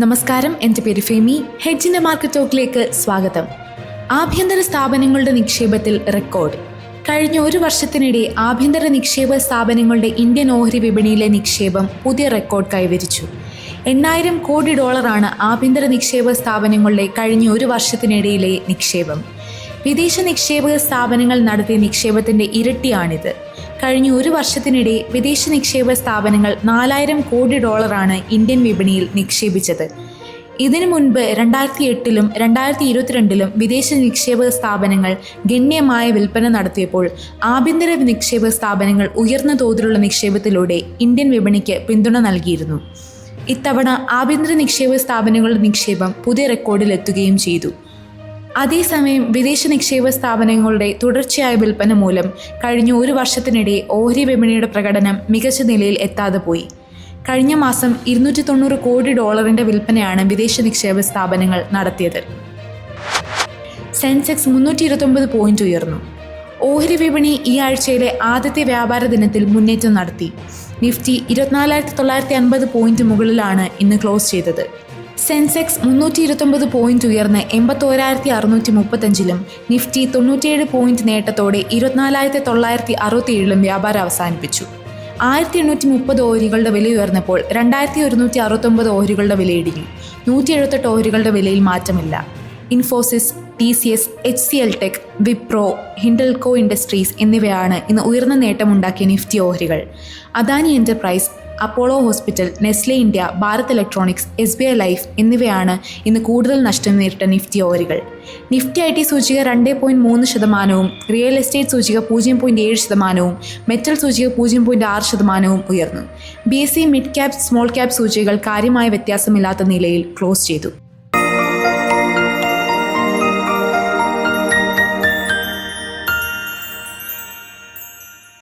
നമസ്കാരം എന്റെ പേര് ഫെമി. ഹെഡ്ജിന്റെ മാർക്കറ്റ് ടോക്കിലേക്ക് സ്വാഗതം. ആഭ്യന്തര സ്ഥാപനങ്ങളുടെ നിക്ഷേപത്തിൽ റെക്കോർഡ്. കഴിഞ്ഞ ഒരു വർഷത്തിനിടെ ആഭ്യന്തര നിക്ഷേപ സ്ഥാപനങ്ങളുടെ ഇന്ത്യൻ ഓഹരി വിപണിയിലെ നിക്ഷേപം പുതിയ റെക്കോർഡ് കൈവരിച്ചു. എണ്ണായിരം കോടി ഡോളറാണ് ആഭ്യന്തര നിക്ഷേപ സ്ഥാപനങ്ങളുടെ കഴിഞ്ഞ ഒരു വർഷത്തിനിടയിലെ നിക്ഷേപം. വിദേശ നിക്ഷേപക സ്ഥാപനങ്ങൾ നടത്തിയ നിക്ഷേപത്തിന്റെ ഇരട്ടിയാണിത്. കഴിഞ്ഞ ഒരു വർഷത്തിനിടെ വിദേശ നിക്ഷേപ സ്ഥാപനങ്ങൾ നാലായിരം കോടി ഡോളറാണ് ഇന്ത്യൻ വിപണിയിൽ നിക്ഷേപിച്ചത്. ഇതിനു മുൻപ് രണ്ടായിരത്തി എട്ടിലും രണ്ടായിരത്തി ഇരുപത്തിരണ്ടിലും വിദേശ നിക്ഷേപ സ്ഥാപനങ്ങൾ ഗണ്യമായ വിൽപ്പന നടത്തിയപ്പോൾ ആഭ്യന്തര നിക്ഷേപ സ്ഥാപനങ്ങൾ ഉയർന്ന തോതിലുള്ള നിക്ഷേപത്തിലൂടെ ഇന്ത്യൻ വിപണിക്ക് പിന്തുണ നൽകിയിരുന്നു. ഇത്തവണ ആഭ്യന്തര നിക്ഷേപ സ്ഥാപനങ്ങളുടെ നിക്ഷേപം പുതിയ റെക്കോർഡിലെത്തുകയും ചെയ്തു. അതേസമയം വിദേശ നിക്ഷേപ സ്ഥാപനങ്ങളുടെ തുടർച്ചയായ വിൽപ്പന മൂലം കഴിഞ്ഞ ഒരു വർഷത്തിനിടെ ഓഹരി വിപണിയുടെ പ്രകടനം മികച്ച നിലയിൽ എത്താതെ പോയി. കഴിഞ്ഞ മാസം ഇരുന്നൂറ്റി തൊണ്ണൂറ് കോടി ഡോളറിന്റെ വിൽപ്പനയാണ് വിദേശ നിക്ഷേപ സ്ഥാപനങ്ങൾ നടത്തിയത്. സെൻസെക്സ് മുന്നൂറ്റി ഇരുപത്തൊമ്പത് പോയിന്റ് ഉയർന്നു. ഓഹരി വിപണി ഈ ആഴ്ചയിലെ ആദ്യത്തെ വ്യാപാര ദിനത്തിൽ മുന്നേറ്റം നടത്തി. നിഫ്റ്റി ഇരുപത്തിനാലായിരത്തി തൊള്ളായിരത്തി അൻപത് പോയിന്റ് മുകളിലാണ് ഇന്ന് ക്ലോസ് ചെയ്തത്. സെൻസെക്സ് മുന്നൂറ്റി ഇരുപത്തൊമ്പത് പോയിന്റ് ഉയർന്ന് എൺപത്തോരായിരത്തി അറുന്നൂറ്റി മുപ്പത്തഞ്ചിലും നിഫ്റ്റി തൊണ്ണൂറ്റിയേഴ് പോയിന്റ് നേട്ടത്തോടെ ഇരുപത്തിനാലായിരത്തി തൊള്ളായിരത്തി അറുപത്തിയേഴിലും വ്യാപാരം അവസാനിപ്പിച്ചു. ആയിരത്തി എണ്ണൂറ്റി മുപ്പത് ഓഹരികളുടെ വില ഉയർന്നപ്പോൾ രണ്ടായിരത്തി ഒരുന്നൂറ്റി അറുപത്തൊമ്പത് ഓഹരികളുടെ വില ഇടിഞ്ഞു നൂറ്റി എഴുപത്തെട്ട് ഓഹരികളുടെ വിലയിൽ മാറ്റമില്ല. Infosys T C S H C L Tech Wipro Hindalco Industries എന്നിവയാണ് ഇന്ന് ഉയർന്ന നേട്ടമുണ്ടാക്കിയ നിഫ്റ്റി ഓഹരികൾ. Adani Enterprise Apollo Hospital Nestle India Bharat Electronics S B I Life എന്നിവയാണ് ഇന്ന് കൂടുതൽ നഷ്ടം നേരിട്ട നിഫ്റ്റി ഓഹരികൾ നിഫ്റ്റി ഐ ടി സൂചിക രണ്ട് പോയിന്റ് മൂന്ന് ശതമാനവും റിയൽ എസ്റ്റേറ്റ് സൂചിക പൂജ്യം പോയിന്റ് ഏഴ് ശതമാനവും മെറ്റൽ സൂചിക പൂജ്യം പോയിന്റ് ആറ് ശതമാനവും ഉയർന്നു. B S C mid cap small cap സൂചികകൾ കാര്യമായ വ്യത്യാസമില്ലാത്ത നിലയിൽ ക്ലോസ് ചെയ്തു.